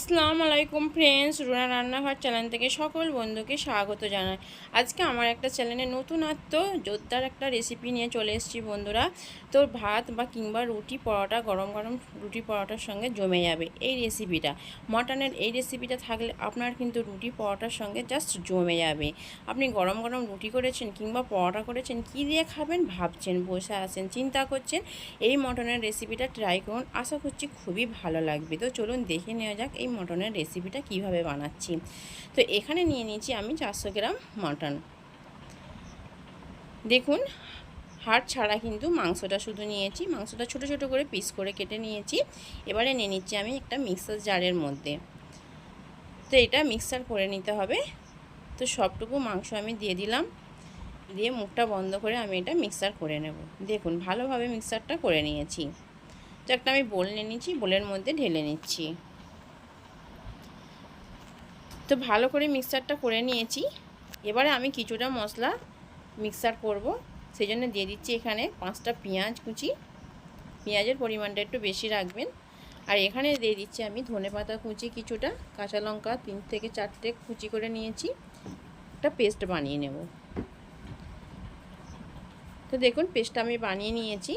আসসালামু আলাইকুম ফ্রেন্ডস, রুনা রান্নাঘর চ্যানেল থেকে সকল বন্ধুকে স্বাগত জানাই। আজকে আমার একটা চ্যানেলে নতুনত্ব, জোরদার একটা রেসিপি নিয়ে চলে এসেছি বন্ধুরা। তো ভাত বা কিংবা রুটি পরোটা, গরম গরম রুটি পরোটার সঙ্গে জমে যাবে এই রেসিপিটা মটনের এই রেসিপিটা থাকলে আপনার কিন্তু রুটি পরোটার সঙ্গে জাস্ট জমে যাবে। আপনি গরম গরম রুটি করেছেন কিংবা পরোটা করেছেন, কী দিয়ে খাবেন ভাবছেন, বসে আছেন, চিন্তা করছেন, এই মটনের রেসিপিটা ট্রাই করুন। আশা করছি খুবই ভালো লাগবে। তো চলুন দেখে নেওয়া যাক এই মটনের রেসিপিটা কীভাবে বানাচ্ছি? তো এখানে নিয়ে নিয়েছি আমি চারশো গ্রাম মটন। দেখুন, হাড় ছাড়া কিন্তু মাংসটা শুধু নিয়েছি। মাংসটা ছোট ছোট করে পিস করে কেটে নিয়েছি। এবারে নিয়ে নিচ্ছি আমি একটা মিক্সার জারের মধ্যে। তো এটা মিক্সার করে নিতে হবে। তো সবটুকু মাংস আমি দিয়ে দিলাম। দিয়ে মুখটা বন্ধ করে আমি এটা মিক্সার করে নেব। দেখুন, ভালোভাবে মিক্সারটা করে নিয়েছি। তো একটা আমি বোল নিয়ে নিচ্ছি বোলের মধ্যে ঢেলে নিচ্ছি। তো ভালো করে মিক্সারটা করে নিয়েছি। এবারে আমি কিছুটা মশলা মিক্সার করব। সেই জন্য দিয়ে দিচ্ছি এখানে পাঁচটা পেঁয়াজ কুচি। পেঁয়াজের পরিমাণটা একটু বেশি রাখবেন। আর এখানে দিয়ে দিচ্ছি আমি ধনে পাতা কুচি কিছুটা, কাঁচা লঙ্কা তিন থেকে চারটে কুচি করে নিয়েছি। একটা পেস্ট বানিয়ে নেব। তো দেখুন, পেস্টটা আমি বানিয়ে নিয়েছি।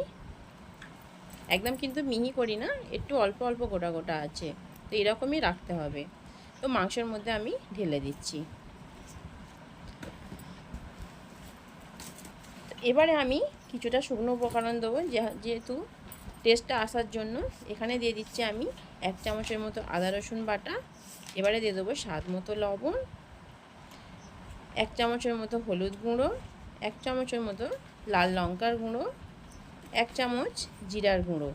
একদম কিন্তু মিহি করি না, একটু অল্প অল্প গোটা গোটা আছে। তো এরকমই রাখতে হবে। তো মাংসের মধ্যে আমি ঢেলে দিচ্ছি। এবারে আমি কিছুটা শুকনো উপকরণ দেবো যেহেতু টেস্টটা আসার জন্য। এখানে দিয়ে দিচ্ছি আমি এক চামচের মতো আদা রসুন বাটা। এবারে দিয়ে দেবো স্বাদ মতো লবণ। এক চামচের মতো হলুদ গুঁড়ো। এক চামচের মতো লাল লঙ্কার গুঁড়ো। এক চামচ জিরার গুঁড়ো।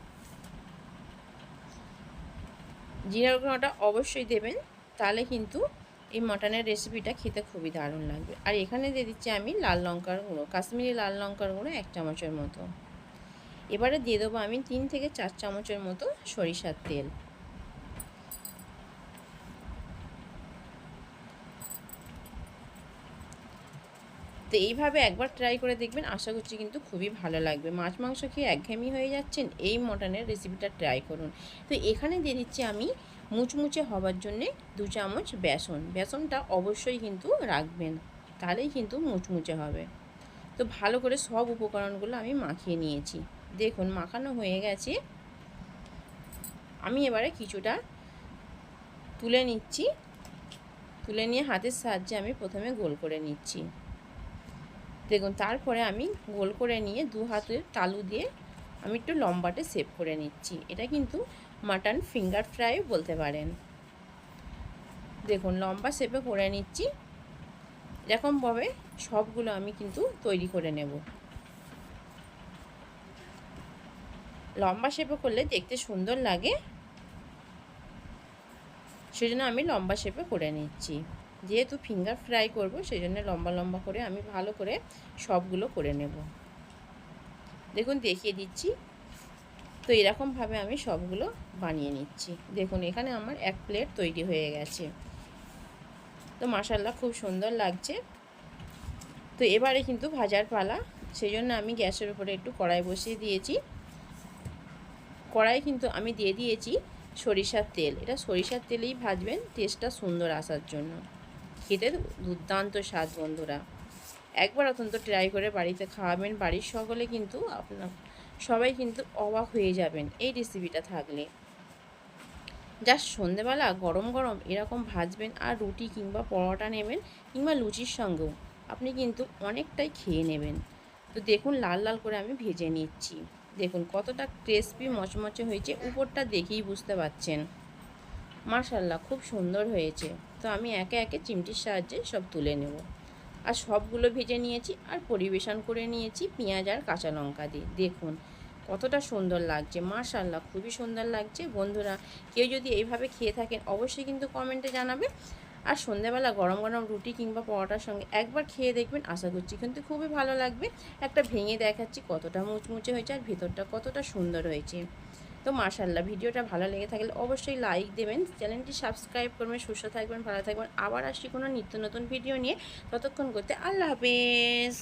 জিরার গুঁড়োটা অবশ্যই দেবেন। তাহলে কিন্তু এই মটনের রেসিপিটা খেতে খুবই দারুণ লাগবে। আর এখানে দিয়ে দিচ্ছি আমি লাল লঙ্কার গুঁড়ো, কাশ্মীরি লাল লঙ্কার গুঁড়ো এক চামচের মতো। এবারে দিয়ে দেবো আমি তিন থেকে চার চামচের মতো সরিষার তেল। তো এইভাবে একবার ট্রাই করে দেখবেন। আশা করছি কিন্তু খুবই ভালো লাগবে। মাছ, মাংস খেয়ে একঘেয়েমি হয়ে যাচ্ছেন, এই মটনের রেসিপিটা ট্রাই করুন। তো এখানে দিয়ে দিচ্ছি আমি মুচমুচে হবার জন্যে দু চামচ বেসন। বেসনটা অবশ্যই কিন্তু রাখবেন, তাহলেই কিন্তু মুচমুচে হবে। তো ভালো করে সব উপকরণগুলো আমি মাখিয়ে নিয়েছি। দেখুন, মাখানো হয়ে গেছে। আমি এবারে কিছুটা তুলে নিচ্ছি। তুলে নিয়ে হাতের সাহায্যে আমি প্রথমে গোল করে নিচ্ছি। দেখুন, তারপরে আমি গোল করে নিয়ে দু হাতের তালু দিয়ে আমি একটু লম্বাটে সেভ করে নিচ্ছি। এটা কিন্তু মাটন ফিঙ্গার ফ্রাই বলতে পারেন। দেখুন, লম্বা শেপে করে নিচ্ছি। এরকমভাবে সবগুলো আমি কিন্তু তৈরি করে নেব। লম্বা শেপে করলে দেখতে সুন্দর লাগে। সেজন্য আমি লম্বা শেপে করে নিচ্ছি। যেহেতু ফিঙ্গার ফ্রাই করব সেই জন্য লম্বা লম্বা করে আমি ভালো করে সবগুলো করে নেব। দেখুন, দেখিয়ে দিচ্ছি। তো এরকমভাবে আমি সবগুলো বানিয়ে নিচ্ছি। দেখুন, এখানে আমার এক প্লেট তৈরি হয়ে গেছে। তো মাসাল্লা খুব সুন্দর লাগছে। তো এবারে কিন্তু ভাজার পালা। সেই জন্য আমি গ্যাসের উপরে একটু কড়াই বসিয়ে দিয়েছি। কড়াই কিন্তু আমি দিয়ে দিয়েছি সরিষার তেল। এটা সরিষার তেলেই ভাজবেন, টেস্টটা সুন্দর আসার জন্য। খেতে দুর্দান্ত স্বাদ, বন্ধুরা। একবার অত্যন্ত ট্রাই করে বাড়িতে খাওয়াবেন, বাড়ির সকলে কিন্তু আপনার, সবাই কিন্তু অবাক হয়ে যাবেন এই রেসিপিটা থাকলে। জাস্ট সন্ধেবেলা গরম গরম এরকম ভাজবেন আর রুটি কিংবা পরোটা নেবেন কিংবা লুচির সঙ্গেও আপনি কিন্তু অনেকটাই খেয়ে নেবেন। তো দেখুন, লাল লাল করে আমি ভেজে নিচ্ছি। দেখুন, কতটা ক্রিসপি মচমচে হয়েছে, উপরটা দেখেই বুঝতে পারছেন মার্শাল্লাহ খুব সুন্দর হয়েছে। তো আমি একে একে চিমটির সাহায্যে সব তুলে নেব। আর সবগুলো ভেজে নিয়েছি আর পরিবেশন করে নিয়েছি পেঁয়াজ আর কাঁচা লঙ্কা দিয়ে। দেখুন, কতটা সুন্দর লাগছে মার্শাল্লাহ খুবই সুন্দর লাগছে। বন্ধুরা, কেউ যদি এইভাবে খেয়ে থাকেন, অবশ্যই কিন্তু কমেন্টে জানাবে। আর সন্ধ্যাবেলা গরম গরম রুটি কিংবা পরোটার সঙ্গে একবার খেয়ে দেখবেন, আশা করছি কিন্তু খুবই ভালো লাগবে। একটা ভেঙে দেখাচ্ছি কতটা মুচমুচে হয়েছে আর ভেতরটা কতটা সুন্দর হয়েছে। তো মাশাল্লাহ ভিডিওটা ভালো লেগে থাকলে অবশ্যই লাইক দেবেন, চ্যানেলটি সাবস্ক্রাইব করবেন, সুস্থ থাকবেন, ভালো থাকবেন। আবার আসছি কোনো নিত্য নতুন ভিডিও নিয়ে। ততক্ষণ করতে আল্লাহ হাফেজ।